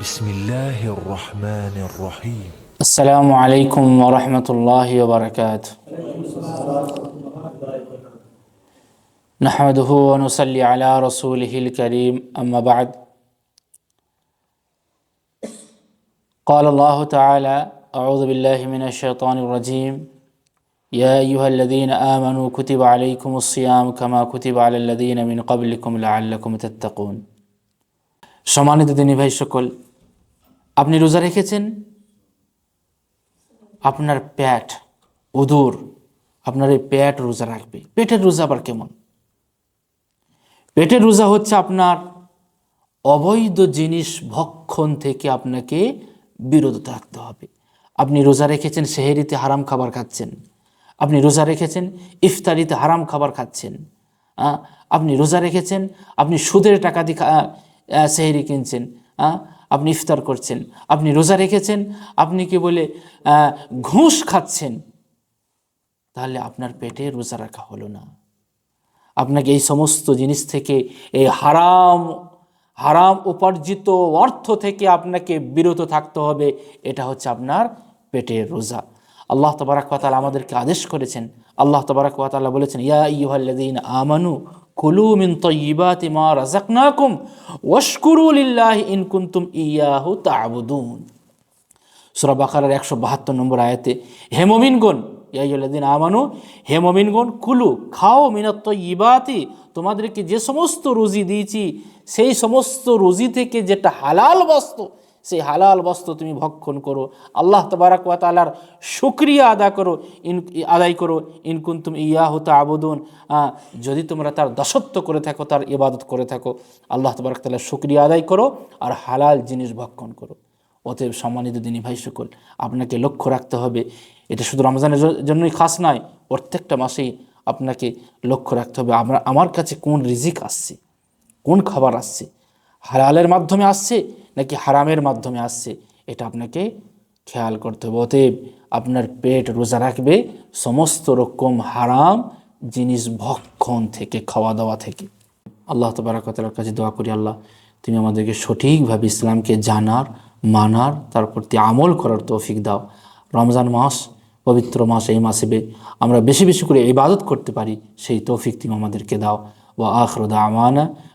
بسم الله الرحمن الرحيم السلام عليكم ورحمة الله وبركاته نحمده ونصلي على رسوله الكريم أما بعد قال الله تعالى أعوذ بالله من الشيطان الرجيم يا أيها الذين آمنوا كتب عليكم الصيام كما كتب على الذين من قبلكم لعلكم تتقون সম্মানিত দিনী ভাই সকল আপনি রোজা রেখেছেন? আপনার প্যাট উদুর আপনার এই প্যাট রোজা রাখবে। পেটের রোজা আবার কেমন? পেটের রোজা হচ্ছে আপনার অবৈধ জিনিস ভক্ষণ থেকে আপনাকে বিরত থাকতে হবে। আপনি রোজা রেখেছেন সেহেরিতে হারাম খাবার খাচ্ছেন। আপনি রোজা রেখেছেন ইফতারিতে হারাম খাবার খাচ্ছেন। আপনি রোজা রেখেছেন আপনি সুদের টাকা দিয়ে সেহেরি কিনছেন। আহ, আপনি ইফতার করছেন, আপনি রোজা রেখেছেন, আপনি কি বলে ঘুষ খাচ্ছেন, তাহলে আপনার পেটে রোজা রাখা হলো না। আপনাকে এই সমস্ত জিনিস থেকে, এই হারাম হারাম উপার্জিত অর্থ থেকে আপনাকে বিরত থাকতে হবে, এটা হচ্ছে আপনার পেটের রোজা। আল্লাহ তবারাক ওয়াতালা আমাদেরকে আদেশ করেছেন, আল্লাহ তবারাক ওয়াতালা বলেছেন, ইয়া ইয়ুহাল্লাযীনা আমানু কুলু মিন তাইয়্যিবাতি মা রাযাকনাকুম ওয়াশকুরু লিল্লাহি ইন কুনতুম ইয়াহু তা'বুদুন সুরা বাকারার একশো বাহাত্তর নম্বর আয়াতে হেমমিনগণ ইয়াইদিন আমানু হেমমিনগণ কুলু, খাও মিনাত্ত ইবাতি তোমাদেরকে যে সমস্ত রুজি দিয়েছি, সেই সমস্ত রুজি থেকে যেটা হালাল বস্তু সেই হালাল বস্ত্র তুমি ভক্ষণ করো। আল্লাহ তবারাক ওয়া তাআলার শুক্রিয়া আদা করো। ইন, আদায় করো। ইনকুন তুমি ইয়া হতো আবুদুন যদি তোমরা তার দাসত্ব করে থাকো, তার ইবাদত করে থাকো, আল্লাহ তবারাক তাআলার শুক্রিয়া আদায় করো আর হালাল জিনিস ভক্ষণ করো। অতএব সম্মানিত দিনী ভাই সকল, আপনাকে লক্ষ্য রাখতে হবে, এটা শুধু রমজানের জন্যই খাস নয়, প্রত্যেকটা মাসেই আপনাকে লক্ষ্য রাখতে হবে, আমরা, আমার কাছে কোন রিজিক আসছে, কোন খাবার আসছে হালালের মাধ্যমে আসছে নাকি হারামের মাধ্যমে আসছে? এটা আপনাকে খেয়াল করতে হবে। অতএব আপনার পেট রোজা রাখবে সমস্ত রকম হারাম জিনিস ভক্ষণ থেকে খাওয়া দাওয়া থেকে। আল্লাহ তবরাকতালার কাছে দোয়া করি, আল্লাহ, তুমি আমাদেরকে সঠিকভাবে ইসলামকে জানার, মানার, তার প্রতি আমল করার তৌফিক দাও। রমজান মাস, পবিত্র মাস এই মাসে আমরা বেশি বেশি করে ইবাদত করতে পারি, সেই তৌফিক তুমি আমাদেরকে দাও। ও আখরদা আমানা